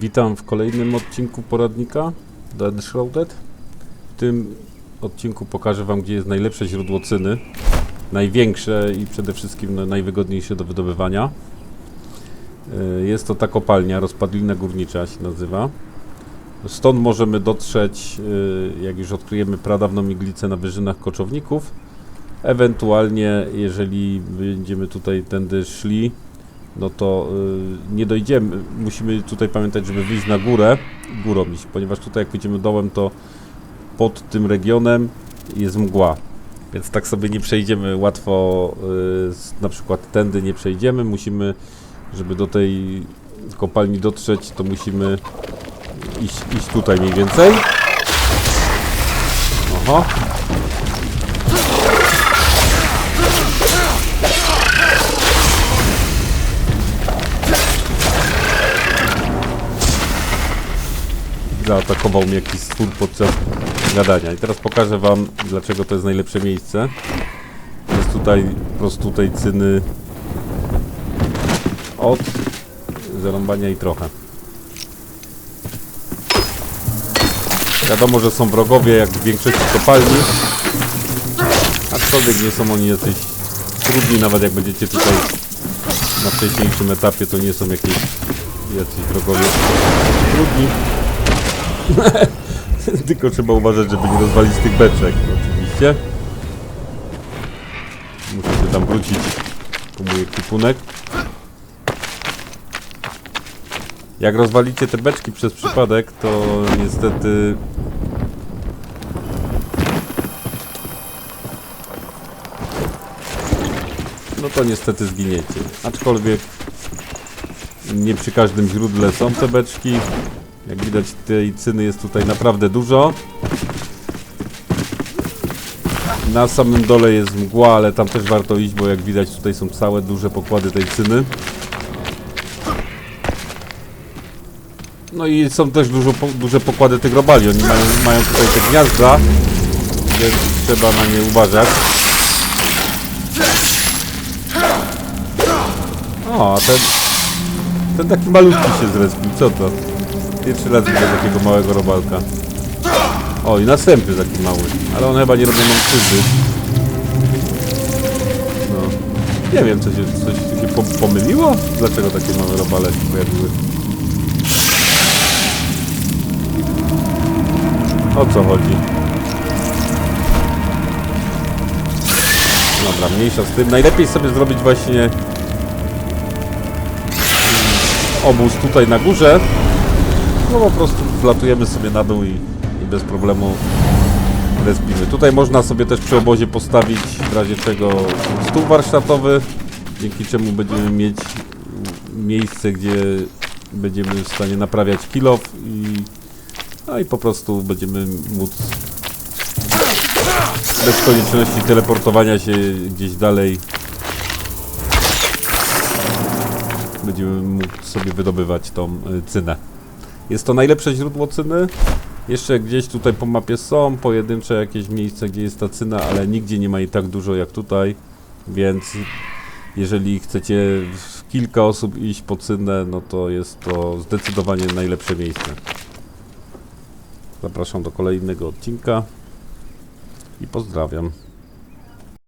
Witam w kolejnym odcinku poradnika The Enshrouded. W tym odcinku pokażę Wam, gdzie jest najlepsze źródło cyny. Największe i przede wszystkim najwygodniejsze do wydobywania. Y, Jest to ta kopalnia, rozpadlina górnicza się nazywa. Stąd możemy dotrzeć, y, jak już odkryjemy pradawną iglicę na wyżynach koczowników. Ewentualnie, jeżeli będziemy tutaj tędy szli, no to y, nie dojdziemy. Musimy tutaj pamiętać, żeby wyjść na górę, górą iść, ponieważ tutaj jak pójdziemy dołem, to pod tym regionem jest mgła. Więc tak sobie nie przejdziemy łatwo, y, na przykład tędy nie przejdziemy. Musimy, żeby do tej kopalni dotrzeć, to musimy iść, iść tutaj mniej więcej. Oho. Zaatakował mnie jakiś stwór podczas gadania. I teraz pokażę wam, dlaczego to jest najlepsze miejsce. Jest tutaj po prostu tej cyny od zarąbania i trochę. Wiadomo, że są wrogowie, jak w większości kopalni. Aczkolwiek nie są oni jacyś trudni, nawet jak będziecie tutaj na wcześniejszym etapie, to nie są jakieś jacyś wrogowie trudni. Tylko trzeba uważać, żeby nie rozwalić tych beczek, oczywiście. Muszę się tam wrócić po mój ekwipunek. Jak rozwalicie te beczki przez przypadek, to niestety... No to niestety zginiecie. Aczkolwiek nie przy każdym źródle są te beczki. Jak widać tej cyny jest tutaj naprawdę dużo. Na samym dole jest mgła, ale tam też warto iść, bo jak widać tutaj są całe duże pokłady tej cyny. No i są też dużo, duże pokłady tych robali. Oni mają, mają tutaj te gniazda, więc trzeba na nie uważać. O, a ten, ten taki malutki się zrespił. Co to? Pierwszy raz widzę takiego małego robalka. O, i następny taki mały. Ale one chyba nie robią nam. No. Nie wiem, coś tu się po, pomyliło? Dlaczego takie małe robale się pojawiły? O co chodzi? Dobra, mniejsza z tym. Najlepiej sobie zrobić właśnie obóz tutaj na górze, no po prostu wlatujemy sobie na dół i, i bez problemu respimy. Tutaj można sobie też przy obozie postawić w razie czego stół warsztatowy, dzięki czemu będziemy mieć miejsce, gdzie będziemy w stanie naprawiać kilof i no i po prostu będziemy móc bez konieczności teleportowania się gdzieś dalej będziemy mógł sobie wydobywać tą y, cynę. Jest to najlepsze źródło cyny. Jeszcze gdzieś tutaj po mapie są pojedyncze jakieś miejsca, gdzie jest ta cyna, ale nigdzie nie ma jej tak dużo jak tutaj, więc jeżeli chcecie kilka osób iść po cynę, no to jest to zdecydowanie najlepsze miejsce. Zapraszam do kolejnego odcinka i pozdrawiam.